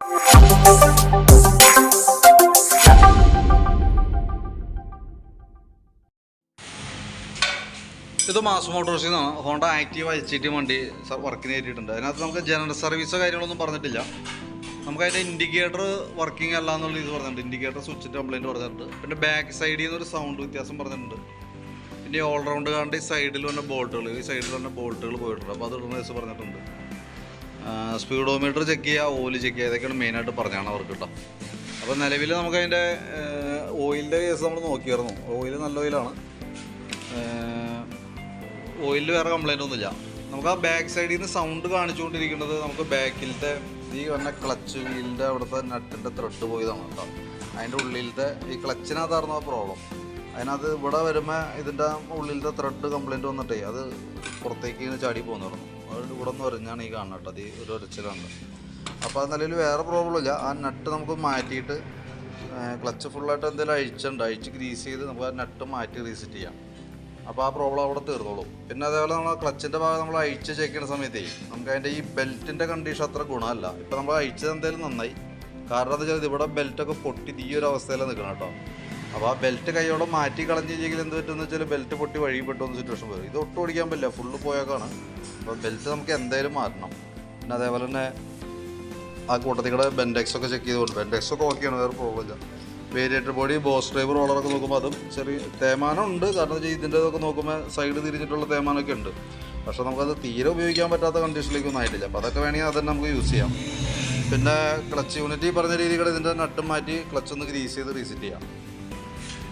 ഇത് മാസ് മോട്ടോഴ്സിൽ നിന്ന് Honda active T വണ്ടി വർക്കിന് കയറ്റിയിട്ടുണ്ട് അതിനകത്ത് നമുക്ക് ജനറൽ സർവീസോ കാര്യങ്ങളൊന്നും പറഞ്ഞിട്ടില്ല. നമുക്ക് അതിന്റെ ഇൻഡിക്കേറ്റർ വർക്കിംഗ് അല്ല എന്നുള്ള ഇത് പറഞ്ഞിട്ടുണ്ട്. ഇൻഡിക്കേറ്റർ സ്വിച്ചിന്റെ കംപ്ലയിന്റ് പറഞ്ഞിട്ടുണ്ട്. പിന്നെ ബാക്ക് സൈഡിൽ നിന്ന് ഒരു സൗണ്ട് വ്യത്യാസം പറഞ്ഞിട്ടുണ്ട്. പിന്നെ ഓൾറൗണ്ട് കാണ്ട് ഈ സൈഡിൽ വന്ന ബോൾട്ടുകൾ ഈ സൈഡിൽ വന്ന ബോൾട്ടുകൾ പോയിട്ടുണ്ട്. അപ്പോൾ അത് ഇടുന്ന പറഞ്ഞിട്ടുണ്ട്. സ്പീഡോമീറ്റർ ചെക്ക് ചെയ്യുക ഓയിൽ ചെക്ക് ചെയ്യുക ഇതൊക്കെയാണ് മെയിനായിട്ട് പറഞ്ഞാണ് അവർക്ക് കേട്ടോ അപ്പോൾ നിലവിൽ നമുക്ക് അതിന്റെ ഓയിലിന്റെ കേസ് നമ്മൾ നോക്കിയായിരുന്നു. ഓയിൽ നല്ല ഓയിലാണ്. ഓയിലിൽ വേറെ കംപ്ലൈന്റ് ഒന്നുമില്ല. നമുക്ക് ആ ബാക്ക് സൈഡിൽ നിന്ന് സൗണ്ട് കാണിച്ചുകൊണ്ടിരിക്കുന്നത് നമുക്ക് ബാക്കിലത്തെ ഈ പറഞ്ഞ ക്ലച്ച് വീലിന്റെ അവിടുത്തെ നട്ടിന്റെ ത്രെഡ് പോയതാണ് കേട്ടോ അതിന്റെ ഉള്ളിലത്തെ ഈ ക്ലച്ചിനകത്തായിരുന്നു ആ പ്രോബ്ലം അതിനകത്ത് ഇവിടെ വരുമ്പോൾ ഇതിന്റെ ഉള്ളിലത്തെ ത്രെഡ് കംപ്ലൈന്റ് വന്നിട്ടേ അത് പുറത്തേക്ക് ചാടി പോകുന്നു അത് ഇവിടെ നിന്ന് പറഞ്ഞാണ് ഈ കാണുന്നത് കേട്ടോ. അത് ഒരു ഒരച്ചിലുണ്ട് അപ്പോൾ അത് നിലയിൽ വേറെ പ്രോബ്ലം ഇല്ല. ആ നട്ട് നമുക്ക് മാറ്റിയിട്ട് ക്ലച്ച് ഫുള്ളായിട്ട് എന്തെങ്കിലും അഴിച്ചുണ്ട് അഴിച്ച് ഗ്രീസ് ചെയ്ത് നമുക്ക് ആ നട്ട് മാറ്റി റീസെറ്റ് ചെയ്യാം. അപ്പോൾ ആ പ്രോബ്ലം അവിടെ തീർന്നോളും. പിന്നെ അതേപോലെ നമ്മൾ ക്ലച്ചിന്റെ ഭാഗം നമ്മൾ അഴിച്ച് ചെക്ക് ചെയ്യുന്ന സമയത്തേ നമുക്ക് അതിന്റെ ഈ ബെൽറ്റിന്റെ കണ്ടീഷൻ അത്ര ഗുണമല്ല. ഇപ്പോൾ നമ്മൾ അഴിച്ചത് എന്തായാലും നന്നായി. കാരണം എന്താ വെച്ചാൽ ഇവിടെ ബെൽറ്റൊക്കെ പൊട്ടി ഈ ഒരു അവസ്ഥയിലാണ് നിൽക്കണം കേട്ടോ. അപ്പോൾ ആ ബെൽറ്റ് കൈയോടെ മാറ്റി കളഞ്ഞില്ലെങ്കിൽ എന്ത് പറ്റുമെന്ന് വെച്ചാൽ ബെൽറ്റ് പൊട്ടി വഴി പെട്ടുന്ന സിറ്റുവേഷൻ വരും. ഇത് ഒട്ടും ഓടിക്കാൻ പറ്റില്ല. ഫുള്ള് പോയേക്കാണ്. അപ്പോൾ ബെൽറ്റ് നമുക്ക് എന്തായാലും മാറ്റണം. പിന്നെ അതേപോലെ തന്നെ ആ കൂട്ടത്തിൽ കൂടെ ബെൻഡെക്സ് ഒക്കെ ചെക്ക് ചെയ്തുകൊണ്ട് ബെൻഡെക്സ് ഒക്കെ ഓക്കെയാണ് വേറെ പ്രോബ്ലം ഇല്ല. വേരിയേറ്റർ ബോഡി ബോസ് ഡ്രൈവർ റോളറൊക്കെ നോക്കുമ്പോൾ അതും ചെറിയ തേമാനം ഉണ്ട്. കാരണം വെച്ചാൽ ഇതിന്റെ ഇതൊക്കെ നോക്കുമ്പോൾ സൈഡ് തിരിഞ്ഞിട്ടുള്ള തേമാനമൊക്കെ ഉണ്ട്. പക്ഷേ നമുക്കത് തീരെ ഉപയോഗിക്കാൻ പറ്റാത്ത കണ്ടീഷനിലേക്കൊന്നും ആയിട്ടില്ല. അപ്പോൾ അതൊക്കെ വേണമെങ്കിൽ അതന്നെ നമുക്ക് യൂസ് ചെയ്യാം. പിന്നെ ക്ലച്ച് യൂണിറ്റ് പറഞ്ഞ രീതിയിൽ ഇതിന്റെ നട്ടും മാറ്റി ക്ലച്ച് ഒന്ന് ഗ്രീസ് ചെയ്ത് റീസെറ്റ് ചെയ്യാം.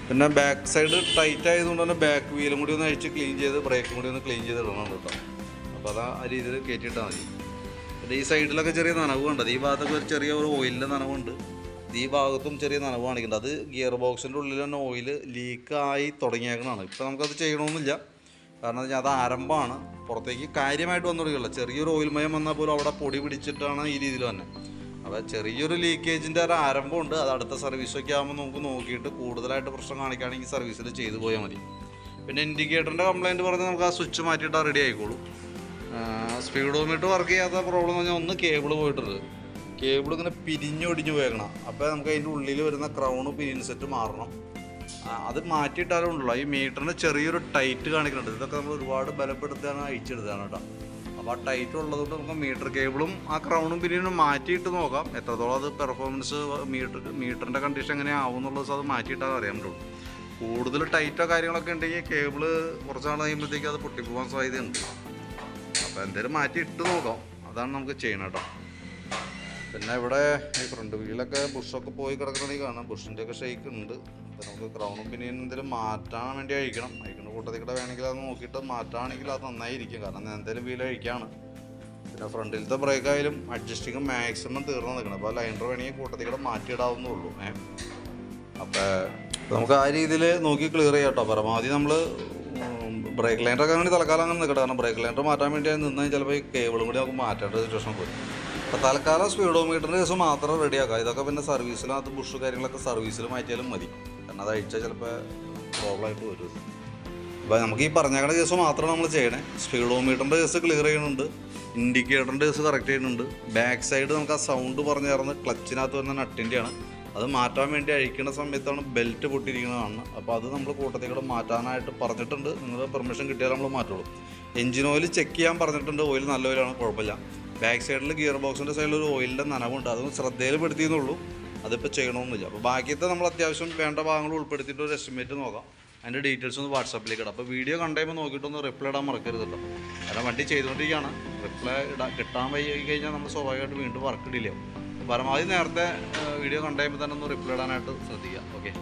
പിന്നെ ബാക്ക് സൈഡ് ടൈറ്റ് ആയതുകൊണ്ട് തന്നെ ബാക്ക് വീലും കൂടി ഒന്ന് അഴിച്ച് ക്ലീൻ ചെയ്ത് ബ്രേക്കും കൂടി ഒന്ന് ക്ലീൻ ചെയ്ത് ഇടണം കേട്ടോ. അപ്പോൾ അതാ ആ രീതിയിൽ കയറ്റിയിട്ടാൽ മതി. പിന്നെ ഈ സൈഡിലൊക്കെ ചെറിയ നനവ് ഉണ്ട് ഈ ഭാഗത്തൊക്കെ ഒരു ചെറിയ ഒരു ഓയിലിന്റെ നനവുണ്ട്. ഈ ഭാഗത്തും ചെറിയ നനവ് കാണിക്കുന്നുണ്ട് അത് ഗിയർ ബോക്സിന്റെ ഉള്ളിൽ തന്നെ ഓയിൽ ലീക്കായി തുടങ്ങിയേക്കണതാണ്. ഇപ്പോൾ നമുക്കത് ചെയ്യണമെന്നില്ല കാരണം വെച്ചാൽ അത് ആരംഭമാണ്. പുറത്തേക്ക് കാര്യമായിട്ട് വന്നു തുടങ്ങിയില്ല ചെറിയൊരു ഓയിൽ മയം വന്നാൽ പോലും അവിടെ പൊടി പിടിച്ചിട്ടാണ് ഈ രീതിയിൽ തന്നെ അപ്പോൾ ചെറിയൊരു ലീക്കേജിന്റെ ഒരു ആരംഭമുണ്ട്. അത് അടുത്ത സർവീസൊക്കെ ആകുമ്പോൾ നമുക്ക് നോക്കിയിട്ട് കൂടുതലായിട്ട് പ്രശ്നം കാണിക്കുകയാണെങ്കിൽ സർവീസിൽ ചെയ്തു പോയാൽ മതി. പിന്നെ ഇൻഡിക്കേറ്ററിന്റെ കംപ്ലയിന്റ് പറഞ്ഞാൽ നമുക്ക് ആ സ്വിച്ച് മാറ്റിയിട്ട് റെഡി ആയിക്കോളും. സ്പീഡോമീറ്റർ വർക്ക് ചെയ്യാത്ത പ്രോബ്ലം എന്ന് പറഞ്ഞാൽ ഒന്ന് കേബിൾ പോയിട്ടുണ്ട് കേബിൾ ഇങ്ങനെ പിരിഞ്ഞൊടിഞ്ഞ് പോയേക്കണം. അപ്പോൾ നമുക്ക് അതിന്റെ ഉള്ളിൽ വരുന്ന ക്രൗണ് പിരിയൻ സെറ്റ് മാറണം. അത് മാറ്റിയിട്ടാലും ഉണ്ടല്ലോ. ഈ മീറ്ററിന് ചെറിയൊരു ടൈറ്റ് കാണിക്കുന്നുണ്ട് ഇതൊക്കെ നമ്മൾ ഒരുപാട് ബലപ്പെടുത്താൻ അയച്ചെടുത്താണ് കേട്ടോ. അപ്പോൾ ആ ടൈറ്റ് ഉള്ളതുകൊണ്ട് നമുക്ക് മീറ്റർ കേബിളും ആ ക്രൗണും പിന്നീട് മാറ്റിയിട്ട് നോക്കാം. എത്രത്തോളം അത് പെർഫോമൻസ് മീറ്റർ മീറ്ററിന്റെ കണ്ടീഷൻ എങ്ങനെ ആവും എന്നുള്ളത് അത് മാറ്റിയിട്ടാൽ അറിയാൻ പറ്റുള്ളൂ. കൂടുതൽ ടൈറ്റോ കാര്യങ്ങളൊക്കെ ഉണ്ടെങ്കിൽ കേബിൾ കുറച്ച് നാൾ കഴിയുമ്പോഴത്തേക്ക് അത് പൊട്ടിപ്പോകാൻ സാധ്യതയുണ്ട്. അപ്പോൾ എന്തായാലും മാറ്റി ഇട്ട് നോക്കാം. അതാണ് നമുക്ക് ചെയ്യണം കേട്ടോ. പിന്നെ ഇവിടെ ഈ ഫ്രണ്ട് വീലൊക്കെ ബുഷൊക്കെ പോയി കിടക്കണമെങ്കിൽ കാണാം. ബുഷിന്റെ ഒക്കെ ഷെയ്ക്ക് ഉണ്ട്. അപ്പോൾ നമുക്ക് ക്രൗണും പിന്നെ എന്തെങ്കിലും മാറ്റാൻ വേണ്ടി അഴിക്കണം. അഴിക്കുന്ന കൂട്ടത്തിൽ കൂടെ വേണമെങ്കിൽ അത് നോക്കിയിട്ട് മാറ്റുകയാണെങ്കിൽ അത് നന്നായിരിക്കും. കാരണം എന്തെങ്കിലും വീൽ അഴിക്കാണ്. പിന്നെ ഫ്രണ്ടിലത്തെ ബ്രേക്ക് ആയാലും അഡ്ജസ്റ്റിങ് മാക്സിമം തീർന്നു നിൽക്കണം. അപ്പോൾ ലൈൻഡർ വേണമെങ്കിൽ കൂട്ടത്തിൽ കൂടെ മാറ്റിയിടാവുന്നുള്ളൂ ഏ? അപ്പോൾ നമുക്ക് ആ രീതിയിൽ നോക്കി ക്ലിയർ ചെയ്യാം കേട്ടോ. പരമാവധി നമ്മൾ ബ്രേക്ക് ലൈനറൊക്കെ അങ്ങനെ തൽക്കാലം അങ്ങനെ നിൽക്കട്ടെ. കാരണം ബ്രേക്ക് ലൈനർ മാറ്റാൻ വേണ്ടി നിന്നാൽ ചിലപ്പോൾ ഈ കേബിളും കൂടി നമുക്ക് മാറ്റേണ്ട സിറ്റുവേഷൻ വരും. അപ്പോൾ തൽക്കാലം സ്പീഡോമീറ്ററിന്റെ കേസ് മാത്രം റെഡിയാക്കാം ഇതൊക്കെ പിന്നെ സർവീസിനകത്ത് ബുഷ് കാര്യങ്ങളൊക്കെ സർവീസിൽ മാറ്റിയാലും മതി. കാരണം അത് അഴിച്ചാൽ ചിലപ്പോൾ പ്രോബ്ലം ആയിട്ട് വരും. അപ്പോൾ നമുക്ക് ഈ പറഞ്ഞേക്കണ കേസ് മാത്രമാണ് നമ്മൾ ചെയ്യണേ. സ്പീഡോമീറ്ററിന്റെ കേസ് ക്ലിയർ ചെയ്യുന്നുണ്ട്. ഇൻഡിക്കേറ്ററിന്റെ കേസ് കറക്റ്റ് ചെയ്യുന്നുണ്ട്. ബാക്ക് സൈഡ് നമുക്ക് ആ സൗണ്ട് പറഞ്ഞു തരുന്നത് ക്ലച്ചിനകത്ത് വരുന്ന നട്ടിന്റെയാണ് അത് മാറ്റാൻ വേണ്ടി അഴിക്കുന്ന സമയത്താണ് ബെൽറ്റ് പൊട്ടിയിരിക്കുന്നതാണ്. അപ്പോൾ അത് നമ്മൾ കൂട്ടത്തിൽ കൂടെ മാറ്റാനായിട്ട് പറഞ്ഞിട്ടുണ്ട്. നിങ്ങൾ പെർമിഷൻ കിട്ടിയാൽ നമ്മൾ മാറ്റുള്ളൂ. എഞ്ചിൻ ഓയിൽ ചെക്ക് ചെയ്യാൻ പറഞ്ഞിട്ടുണ്ട്. ഓയിൽ നല്ല ഓയിലാണ് കുഴപ്പമില്ല. ബാക്ക് സൈഡിൽ ഗിയർ ബോക്സിന്റെ സൈഡിൽ ഒരു ഓയിലിന്റെ നനവുണ്ട്. അതൊന്ന് ശ്രദ്ധയിൽ പെടുത്തിയെന്നുള്ളൂ അതിപ്പോൾ ചെയ്യണമെന്നില്ല അപ്പോൾ ബാക്കിയത്തെ നമ്മൾ അത്യാവശ്യം വേണ്ട ഭാഗങ്ങൾ ഉൾപ്പെടുത്തിയിട്ട് ഒരു എസ്റ്റിമേറ്റ് നോക്കാം. അതിന്റെ ഡീറ്റെയിൽസ് ഒന്ന് വാട്സാപ്പിലേക്ക് ഇടാം. അപ്പോൾ വീഡിയോ കണ്ടുമ്പോൾ നോക്കിയിട്ടൊന്ന് റിപ്ലൈ ഇടാൻ മറക്കരുതല്ലോ കാരണം വണ്ടി ചെയ്തുകൊണ്ടിരിക്കുകയാണ്. റിപ്ലൈ ഇടാൻ കിട്ടാൻ വൈകി കഴിഞ്ഞാൽ നമ്മൾ സ്വാഭാവികമായിട്ട് വീണ്ടും വർക്ക് ഇടില്ല. പരമാവധി നേരത്തെ വീഡിയോ കണ്ടുമ്പോൾ തന്നെ ഒന്ന് റിപ്ലൈ ഇടാനായിട്ട് ശ്രദ്ധിക്കുക. ഓക്കെ